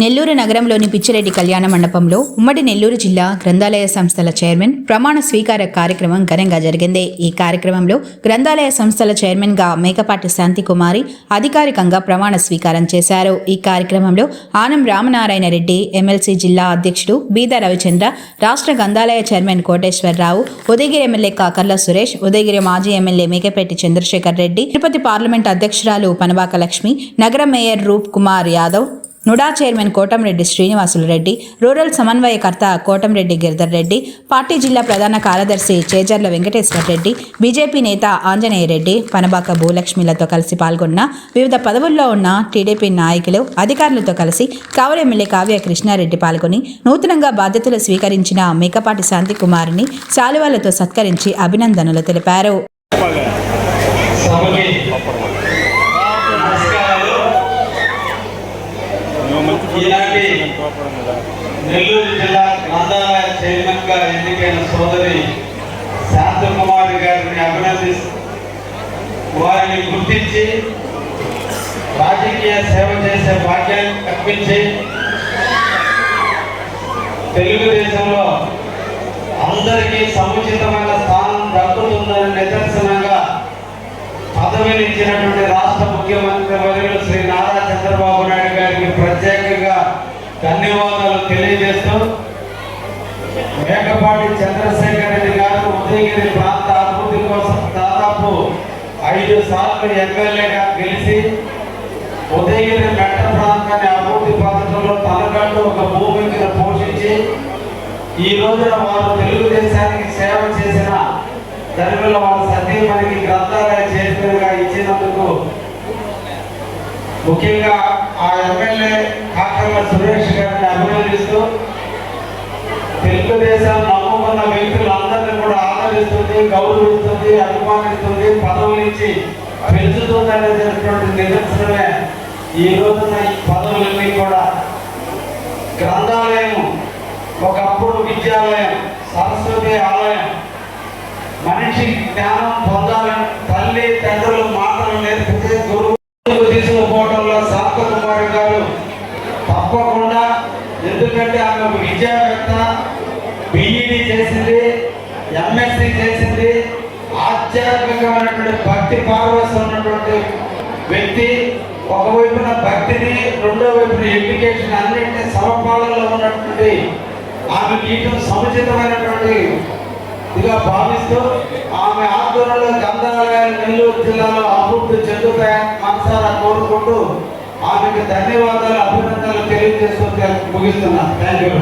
నెల్లూరు నగరంలోని పిచ్చిరెడ్డి కళ్యాణ మండపంలో ఉమ్మడి నెల్లూరు జిల్లా గ్రంథాలయ సంస్థల చైర్మన్ ప్రమాణ స్వీకార కార్యక్రమం ఘనంగా జరిగింది. ఈ కార్యక్రమంలో గ్రంథాలయ సంస్థల చైర్మన్గా మేకపాటి శాంతికుమారి అధికారికంగా ప్రమాణ స్వీకారం చేశారు. ఈ కార్యక్రమంలో ఆనం రామనారాయణ రెడ్డి ఎమ్మెల్సీ జిల్లా అధ్యక్షుడు బీద రవిచంద్ర రాష్ట్ర గ్రంథాలయ చైర్మన్ కోటేశ్వరరావు ఉదయగిరి ఎమ్మెల్యే కాకర్ల సురేష్ ఉదయగిరి మాజీ ఎమ్మెల్యే మేకపేటి చంద్రశేఖర్ రెడ్డి తిరుపతి పార్లమెంట్ అధ్యక్షురాలు పనబాక లక్ష్మి నగర mayor Roop Kumar Yadav NUDA chairman Kotamreddy Srinivasulu Reddy rural సమన్వయకర్త కోటంరెడ్డి గిరిధర్ రెడ్డి పార్టీ జిల్లా ప్రధాన కార్యదర్శి చేజర్ల వెంకటేశ్వర రెడ్డి బీజేపీ నేత ఆంజనేయ రెడ్డి పనబాక భూలక్ష్మిలతో కలిసి పాల్గొన్న వివిధ పదవుల్లో ఉన్న టీడీపీ నాయకులు అధికారులతో కలిసి కావలి ఎమ్మెల్యే కావ్య కృష్ణారెడ్డి పాల్గొని నూతనంగా బాధ్యతలు స్వీకరించిన మేకపాటి శాంతికుమారిని శాలువాలతో సత్కరించి అభినందనలు తెలిపారు. ఇలాంటి నెల్లూరు జిల్లా గ్రంథాలయ చైర్మన్గా ఎన్నికైన సోదరి శాంతకుమారి గారిని అభినందిస్తూ వారిని గుర్తించి రాజకీయ సేవ చేసే భాగ్యాన్ని కల్పించి తెలుగుదేశంలో అందరికీ సముచితమైన స్థానం దక్కుతుందని నిదర్శనంగా పదవిని ఇచ్చినటువంటి రాష్ట్ర ముఖ్యమంత్రి వర్యులు శ్రీ నారా చంద్రబాబు నాయుడు గారికి ప్రత్యేక ధన్యవాదాలు తెలియజేస్తూ మేకపాటి చంద్రశేఖర్ రెడ్డి గారు ఉదయగిరి ప్రాంత అభివృద్ధి కోసం దాదాపు ఐదు సార్లు ఎమ్మెల్యేగా గెలిచి ఉదయగిరి మెట్ట ప్రాంతాన్ని అభివృద్ధి పథకంలో తనకంటూ ఒక భూమికను పోషించి ఈ రోజున వారు తెలుగుదేశానికి సేవ చేసిన ధర్మిల వారు సతీమణికి గ్రంథాలయ చైర్మన్గా ఇచ్చినందుకు ముఖ్యంగా ఆ ఎమ్మెల్యే కాకర్ల సురేష్ గారిని అభినందిస్తూ తెలుగుదేశం నమ్ముకున్న వ్యక్తులందరినీ కూడా ఆదరిస్తుంది గౌరవిస్తుంది అభిమానిస్తుంది పదవులు ఇచ్చి పెంచుతుంది అనేటటువంటి నిదర్శనమే ఈ రోజున ఈ పదవులన్నీ కూడా. గ్రంథాలయం ఒకప్పుడు విద్యాలయం సరస్వతి ఆలయం. మనిషి జ్ఞానం పొందాలని తల్లి తండ్రులు మాటలు నేర్పితే గురువు తీసుకుపోవడంలో శాంతకుమారి గారు తప్పకుండా ఎందుకంటే ఆమె ఒక విద్యావేత్త బిఈడి చేసింది ఎంఎస్సి చేసింది ఆధ్యాత్మికమైనటువంటి భక్తి పారవశం ఉన్నటువంటి వ్యక్తి ఒకవైపున భక్తిని రెండో వైపున ఎడ్యుకేషన్ అన్నింటినీ సమపాలనలో ఉన్నటువంటి ఆమె గీతం సముచితమైనటువంటి ఇదిగా భావిస్తూ ఆమె ఆధ్వర్యంలో గంధాలయాలు నెల్లూరు జిల్లాలో అభివృద్ధి చెందుతాయని మనసారా కోరుకుంటూ ఆమెకు ధన్యవాదాలు అభినందనలు తెలియజేస్తూ ముగిస్తున్నాను. Thank you